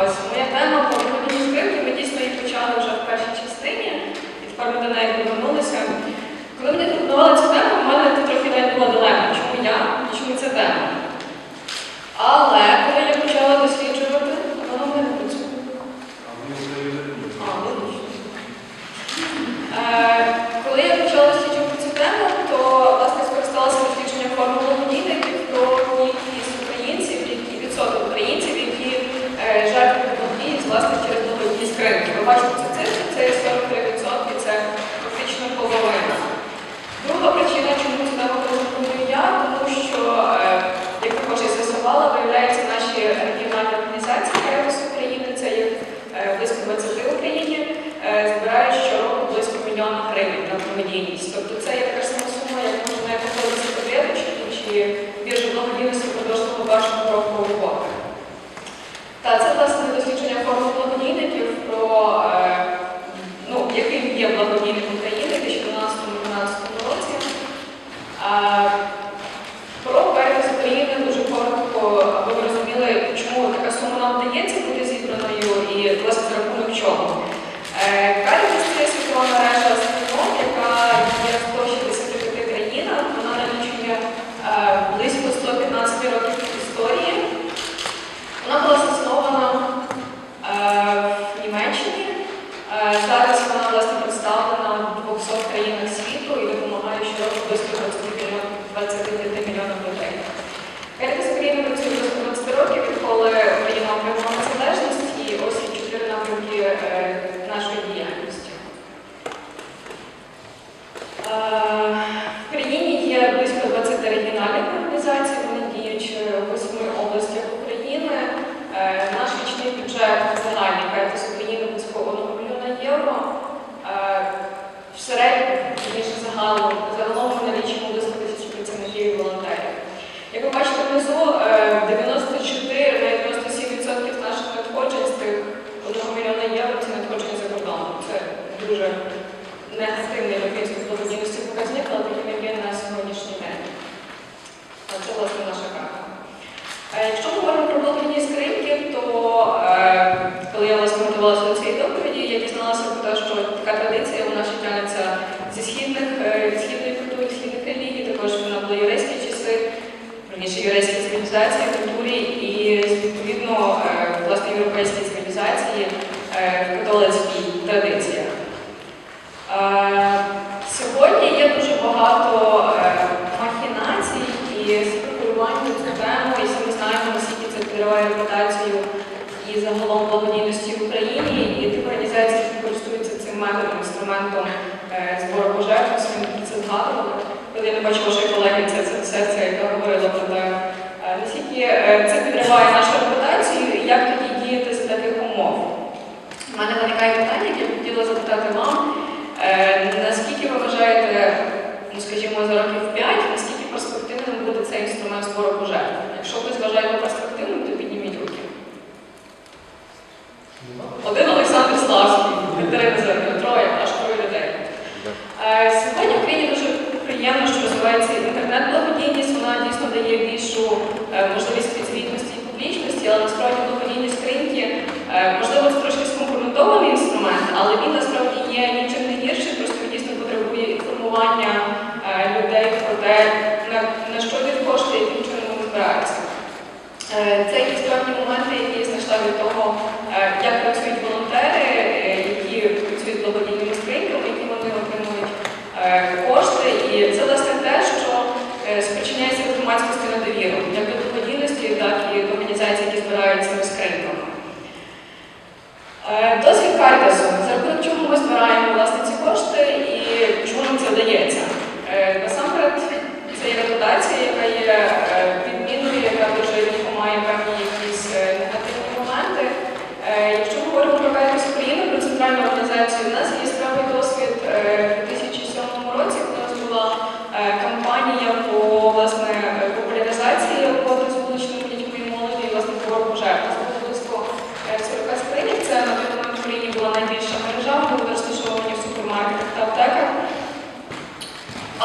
Ось моя тема по виходу з Кримки. Ми дійсно її почали вже в першій частині, і тепер ми до неї повернулися. Коли мені пропонували цю тему, в мене трохи навіть була дилема, чому я і чому ця тема. Але коли я почала досліджувати, вона в мене працює. А, логічно. Е, Коли я почала досліджувати цю тему, то власне скористалася дослідженням форми благодійників про кількість українців, які відсоток українців, які е, жертвують благодійність власне через благодійність ринку. Ви бачите цю цифру, це є 43%, це фактично половина. Друга причина, чому цю тему пропоную я, тому що, е, як також і з'ясувала, виявляється, наші регіональні організації Кайрос України, це є е, близько 20 в Україні, е, щороку близько мільйона гривень на благодійність. Тобто це є така сама сума, як можна по вірочки чи біржа благодійності продовжного вашого року роботи. Та це власне дослідження форми благодійників про е, ну, яким є благодійник України в 2012-2012 році. Е, Про переказ України дуже коротко, аби ви розуміли, чому така сума нам вдається бути зібраною і власне за рахунок чого. Карітас це світова мережа спільнот, яка є в 165 країнах. Вона налічує е, близько 115 років історії. Вона була заснована е, в Німеччині. Е, Зараз вона власне представлена в 200 країнах світу і допомагає щороку близько 25 мільйонам людей. Карітас України працює близько 20 років, відколи Україна отримала незалежність, і ось є чотири напрямки е, нашої діяльності. Е, В країні є близько 20 регіональних організацій, вони діють е, в восьми областях України. Наш річний бюджет загальний Карітас України близько 1 мільйона євро. В середньому, загалом, загалом ми налічуємо близько тисячі працівників і волонтерів. Як ви бачите внизу, е, 94 навіть 97% наших надходжень з тих 1 мільйона євро це надходження за кордоном. Це дуже негативний європейський благодійності показник, але таким як є на сьогоднішній день. А Це власне наша карта. Е, Якщо ми говоримо про благодійність ринки, то е, коли я власне готувалася до цієї доповіді, я дізналася про те, що така традиція вона ще тягнеться зі східних е, від східної культури, східних релігій, також вона була єврейські часи, верніше єврейські цивілізації, культурі і відповідно е, власне європейські цивілізації е, в католицькій традиціях. Е, Сьогодні є дуже багато е, махінацій і спекулювань на цю тему, і всі ми знаємо, підриває репутацію і загалом благодійності в Україні, і тих організацій, які користуються цим методом, інструментом е, збору пожертв, це згадували. Коли я не бачу вашої колеги, це, це все це, яка говорила про те, е, наскільки е, це підриває нашу репутацію, і як тоді діяти за таких умов. У мене виникає питання, яке я хотіла запитати вам. Наскільки ви вважаєте, ну скажімо, за років 5, наскільки перспективним буде цей інструмент збору пожертв? Якщо ви вважаєте перспективним, то підніміть руки. Один Олександр Славський, Катерина Зеркина, троє, аж троє людей. Е, Сьогодні в Україні дуже приємно, що розвивається інтернет-благодійність, вона дійсно дає більшу е, можливість підзвітності і публічності, але насправді благодійні скриньки, е, можливо, це трошки скомпрометований інструмент, але він насправді є нічим не гірший, просто він дійсно потребує інформування е, людей про те, на, на що він коштує, яким чином вони збираються. Е, Це якісь певні моменти, які знайшла від того, як працюють волонтери, е, які працюють з благодійними скриньками, які вони отримують е, кошти. І це власне те, що е, спричиняється в громадськості на довіру, як до благодійності, так і до організацій, які збираються цими скриньками. Е, Досвід Картасу. За чому ми збираємо власне ці кошти і чому нам це вдається? Е, Насамперед, це є репутація, яка є е, відмінною, яка дуже має певні якісь е, негативні моменти. Е, Якщо ми говоримо про Картас України, про центральну організацію, у нас є яскравий досвід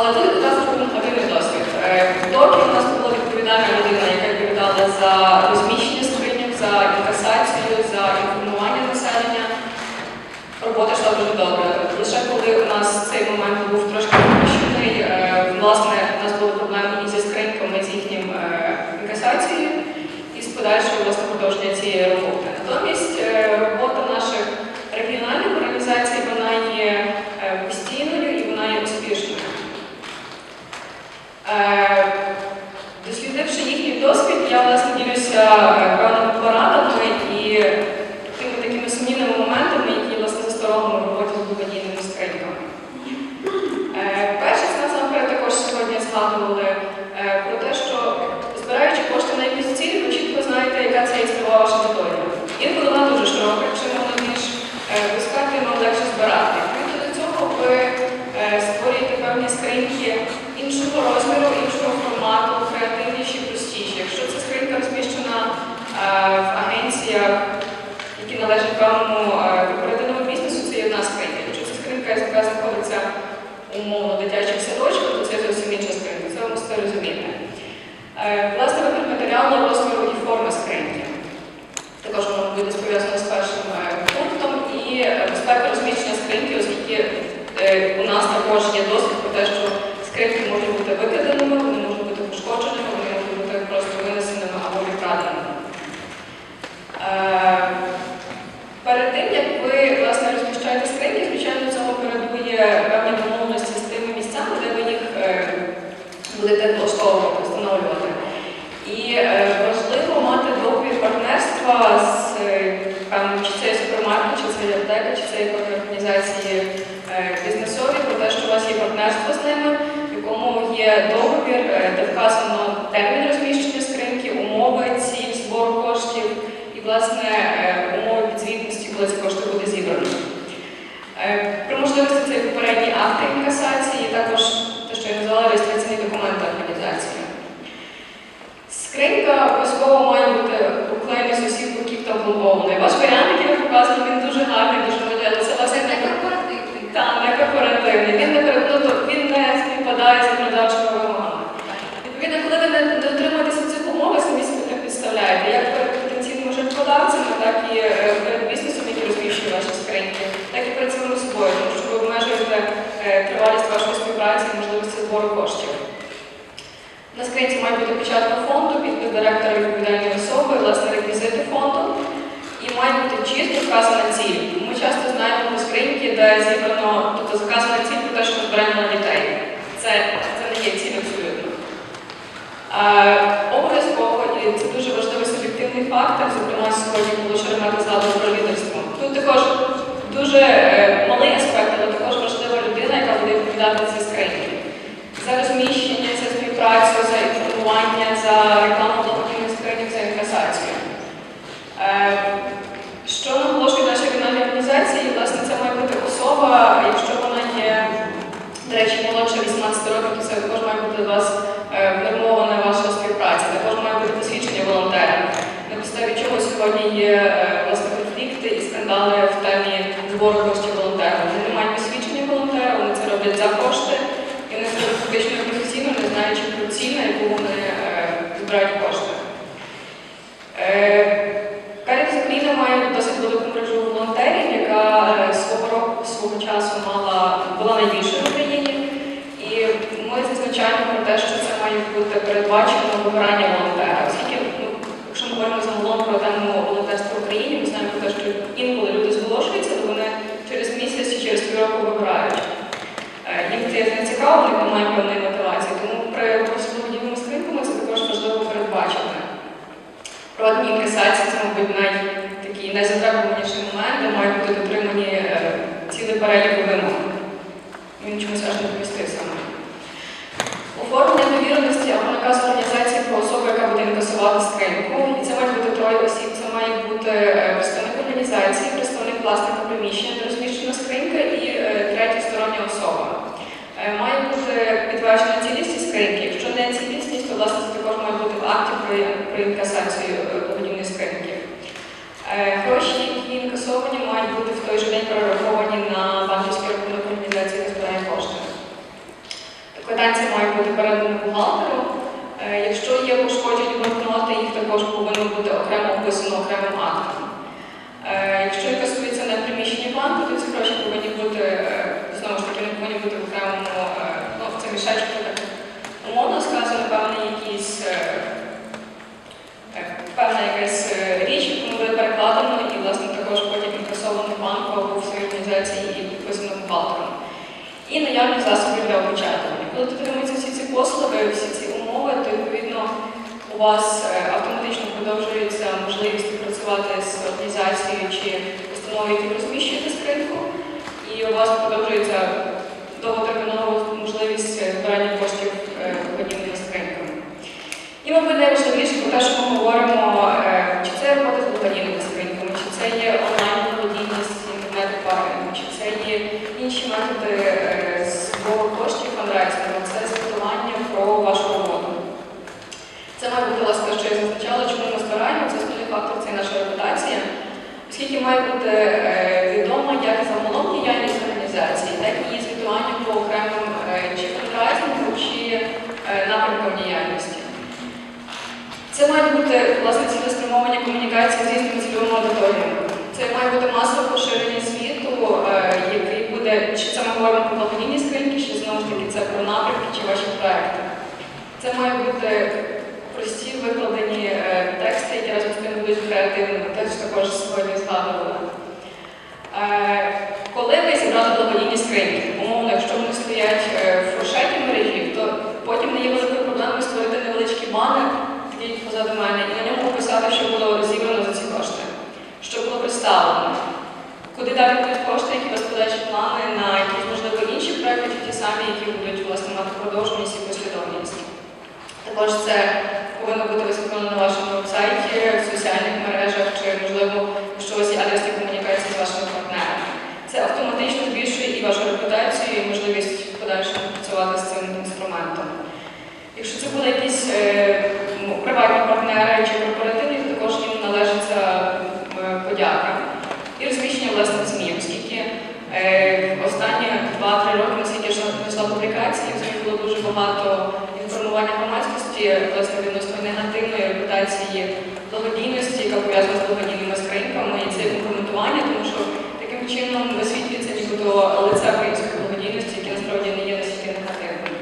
Але коли, будь ласка, коментативний досвід. Доки у нас була відповідальна людина, яка відповідала за розміщення скриньок, за інкасацію, за інформування населення, робота йшла дуже добре. Досвід про те, що скриньки можуть бути викраденими, вони можуть бути пошкодженими, вони можуть бути просто винесеними або відкраденими. Е, Перед тим, як ви власне розміщаєте скриньки, звичайно, цьому передує певні домовленості з тими місцями, де ви їх е, будете влаштовувати, встановлювати. І е, важливо мати договір партнерства з певним, чи це супермаркет, чи це аптека, чи це організації про те, що у вас є партнерство з ними, в якому є договір, е, де вказано термін розміщення скриньки, умови, ціль збору коштів і, власне, е, умови підзвітності, коли ці кошти буде зібрано. Е, При можливості це попередні акти інкасації, також те, що я назвала реєстраційні документи організації. Скринька обов'язково має бути уклеєна з усіх боків та облогований. Ваш варіант, який ви показали, він дуже гарний, дуже милий, але це власне не корпоративний. та, не корпоративний. Він не перед- ну, то він не співпадає з законодавчими вимогами. Відповідно, коли ви не, дотримуєтеся цих умов, самі собі так підставляєте, як перед потенційними жертводавцями, так і е, бізнесом, який розміщує ваші скриньки, так і перед самим собою, тому що ви обмежуєте е, тривалість вашої співпраці і можливості збору коштів. На скринці має бути печатка фонду, підпис директора відповідальної особи, власне, реквізити фонду. І має бути чітко вказана ціль. Ми часто знаємо скриньки, де зібрано, тобто заказана ціль про те, що ми зберемо на дітей. Це, це не є ціль абсолютно. Е, обов'язково, і це дуже важливий суб'єктивний фактор, зокрема сьогодні було Шеремета згадував про лідерство. Тут також дуже е, малий аспект, але також важлива людина, яка буде відповідати ці скриньки. За розміщення, за співпрацю, за інформування, за рекламу благодійних скриньок, за інкасацію. Е, Що наголошують наші регіональні організації, власне, це має бути особа, якщо вона є, до речі, молодше 18 років, то це також має бути у вас е, внормована ваша співпраця, також має бути посвідчення. На підставі чого сьогодні є е, власне конфлікти і скандали в темі збору коштів волонтера. Вони не мають посвідчення волонтера, вони це роблять за кошти, і вони це фактично професійно, не знаючи про ціль, на яку вони е, збирають кошти. Е, Карітас Україна має досить велику мережу волонтерів, яка свого року свого часу мала була найбільшою в Україні. І ми зазначаємо про те, що це має бути передбачено вибирання волонтера. Оскільки, говоримо загалом про тему волонтерства в Україні, ми знаємо про те, що інколи люди зголошуються, то вони через місяць чи через півроку вибирають. Е, Їм це не цікаво, вони мають певної мотивації. Тому при благодійному скринками це також важливо передбачити. Проведення інкасації це, мабуть, най, такий найзатребуваніший момент, де мають бути дотримані е, цілий перелік вимог. Він чомусь аж не помістив саме. Оформлення довіреності або наказ про яка скриньку. І це має бути троє осіб. Це має бути е, представник організації, представник власника приміщення, де розміщена скринька і е, третя стороння особа. Е, Має бути підтверджена цілісність скриньки. Якщо не цілісність, то власне це також має бути в акті про, інкасацію благодійної скриньки. Гроші, які інкасовані, мають бути в той же день перераховані на банківський рахунок організації, яка збирає кошти. Квитанція має бути передана бухгалтеру. Е, Якщо є пошкоджені банкноти, їх також повинно бути окремо описано окремим актом. Е, Якщо яка на приміщення банку, то ці гроші повинні бути, е, знову ж таки, не повинні бути в окремому, е, ну, в це мішечку, так умовно сказано, певний якийсь, певна якась річ, яку буде перекладено і, власне, також потім інкасовано банку або в своїй організації і підписано бухгалтером. І наявні засоби для опечатування. Коли дотримуються всі ці послуги, всі ці умови, то відповідно у вас е, автоматично продовжується можливість співпрацювати з організацією чи установою, які розміщуєте скриньку, і у вас продовжується довготермінова можливість е, збирання коштів е, подібними скриньками. І, мабуть, найважливіше про те, що ми говоримо, е, чи це робота з благодійними скриньками, чи це є онлайн-благодійність інтернет-паркінгу, чи це є інші методи е, збору коштів фандрайзингу, це звітування про вашу роботу. Це має бути власне, що я зазначала, чому ми збираємо. Це основний фактор це наша репутація, оскільки має бути е, відомо як загалом діяльність організації, так і її звітування по окремим е, чи фандрайзингу, чи е, напрямкам діяльності. Це має бути власне цілеспрямовані комунікації з різними цільовими аудиторіями. Це має бути масове поширення світу, е, який буде, чи це ми говоримо про благодійні скриньки, чи знову ж таки це про напрямки чи ваші проекти. Це має бути прості викладені е, тексти, які разом з тим будуть креативними, теж також сьогодні згадували. Е, Коли ви зібрали благодійні скриньки, умовно, якщо вони стоять е, в фуршеті мережі, то потім не є великою проблемою створити невеличкий банер, мене, і на ньому описати, що було зібрано за ці кошти, що було представлено. Куди далі будуть кошти, які вас подальші плани на якісь, можливо, інші проекти, чи ті самі, які будуть власне мати продовженість і послідовність. Також це повинно бути висвітлено на вашому вебсайті, в соціальних мережах, чи, можливо, якщо у вас є адресні комунікації з вашими партнерами. Це автоматично збільшує і вашу репутацію, і можливість в подальшому працювати з цим інструментом. Якщо це були якісь е, м, приватні партнери чи корпоративні, також їм належиться е, подяка. І розміщення власне в ЗМІ, оскільки е, останні 2-3 роки, наскільки я знайшла публікації, в було дуже багато інформування громадськості власне відносно негативної репутації благодійності, яка пов'язана з благодійними скриньками, і це коментування, тому що таким чином висвітлюється нібито лице української благодійності, яке насправді не є настільки негативним.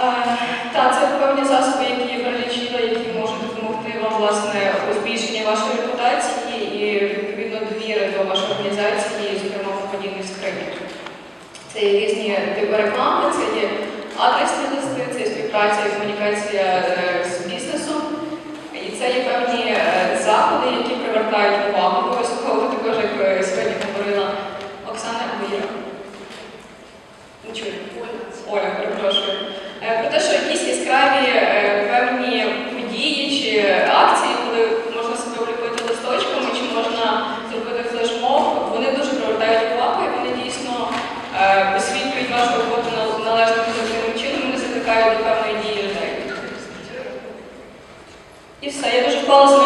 Е, Та це певні засоби, які я перелічила, які можуть допомогти вам власне у збільшенні вашої репутації і відповідно довіри до вашої організації, зокрема в подібних скриньок. Це є різні типи реклами, це є адресні листи, це є співпраця і комунікація е, з бізнесом. І це є певні е, заходи, які привертають увагу. esposo